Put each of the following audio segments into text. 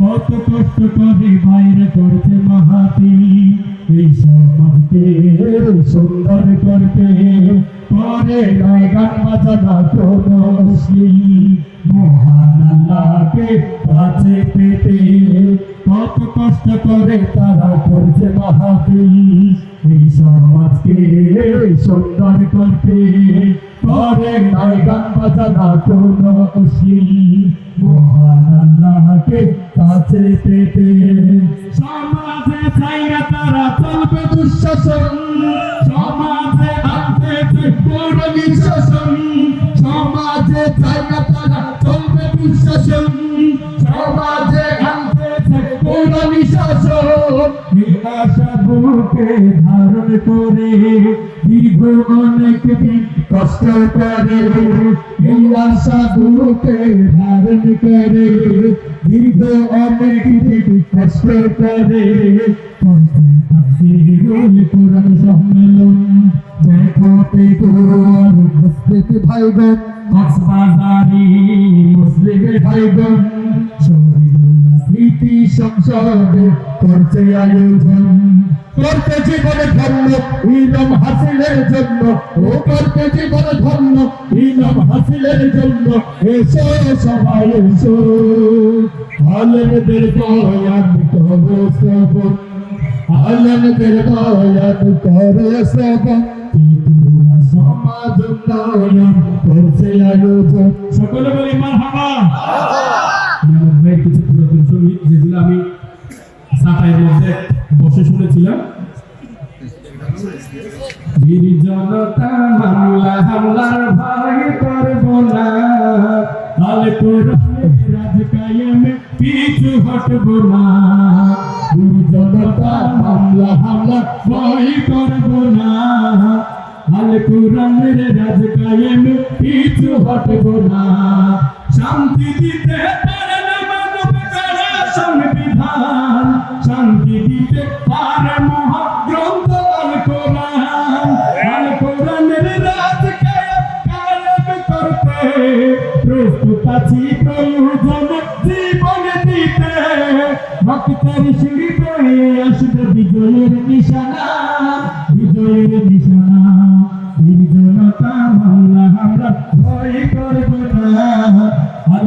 কত কষ্ট করে বাইরে এই সমাজকে সুন্দর করতে করে নয় গান বাজানা কোনো মহান কাছে পেতে কষ্ট করে তারা করছে মাহাতি এই সমাজকে সুন্দর করতে করে নাই গান বাজানা কোন কাছে পেতে সমাজে চাইরা তারা চলবে দুঃশাসন। ধারণ করে দীর্ঘ অনেক দিন কষ্ট করে এই আশা বুকে ধারণ করে দীর্ঘ অনেক দিন কষ্ট করে সম্মেলন মুসলিম ভাইগণ। কক্সবাজারি মুসলিম ভাইগণ, শহীদুল্লাহ স্মৃতি সংসদে করছে আয়োজন। করতে জীবনে ধন্য ইলম হাসিলের জন্য। ও করতে জীবনে ধন্য ইলম হাসিলের জন্য। এসো সবাই, এসো। আলেমদের বয়ান করো শ্রবণ। আলেমদের বয়ান করো শ্রবণ। সকলে বলি মারহাবা আমার কিছু পুরাতন সংগীত যেগুলো হামলা হামলার পিছু হটব না বীর জনতা হামলা হামলা না আল কোরআনের রাজ কায়েম পিছু হটব না। শান্তি দিতে পারে না মানব গড়া সংবিধান। শান্তি দিতে পারে মহাগ্রন্থ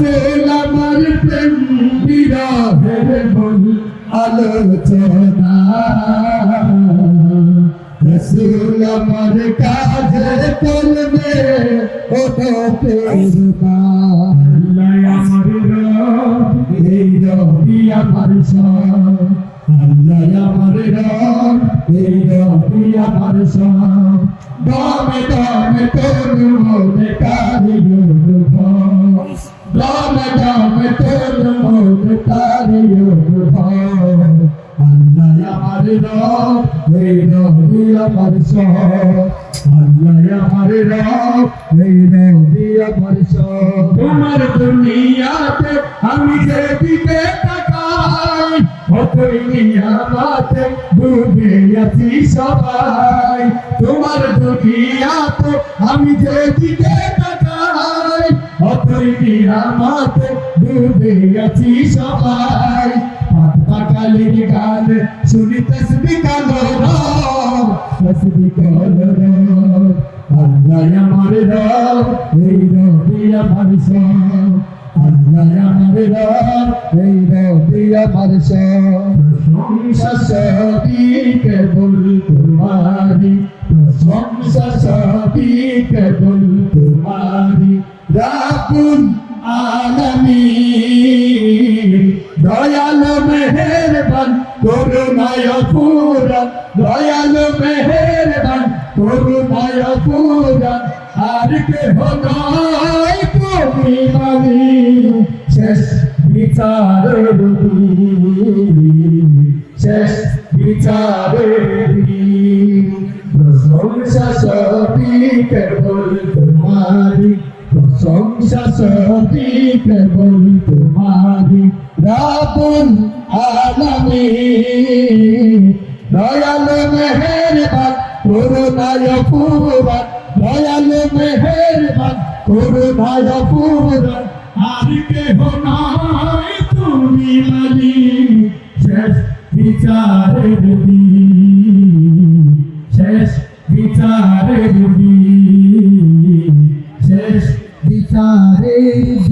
রসুল আমার প্রেম বিরহের মূল আলোচনা। রসুল আমার কাজে করবে ওটা প্রেরণা আমার এই রবি আমার সব। আল্লাহ আমার রব এই রবি আমার সব। দমে দমে তোর মনে কারিও কারিও আল্লাহ আমার রব এই রবি আমার সব আল্লাহ আমার রব এই রবি আমার সব তোমার দুনিয়াতে আমি যেদিকে তাকাই নিয়ামাতে ডুবে আছি সবাই। পাত পাকালির গান শুনি তসবি কালো তসবি কালো আল্লাহ আমার রব, এই রবি আমার সব। আল্লাহ আমার রব, এই রবি আমার সব। প্রশংসা কেবল রাবুল আলামিন। দয়ালু মেহেরবান, করুণায় পুরান দয়ালু মেহেরবান, করুণায় পুরান আর কে হনাই তুমি মালিক শেষ বিচারের দিন শেষ বিচারের দিন প্রশংসা সবই কেবল তোমারি? প্রশংসা সবই কেবল তোমারি রাবুল আলামিন দয়াল মেহেরবান করুণায় পুরান দয়াল মেহেরবান করুণায় পুরান আর কেহ নাই তুমি মালিক শেষ বিচারের দিন। শেষ বিচারের দিন। শেষ বিচারের দিন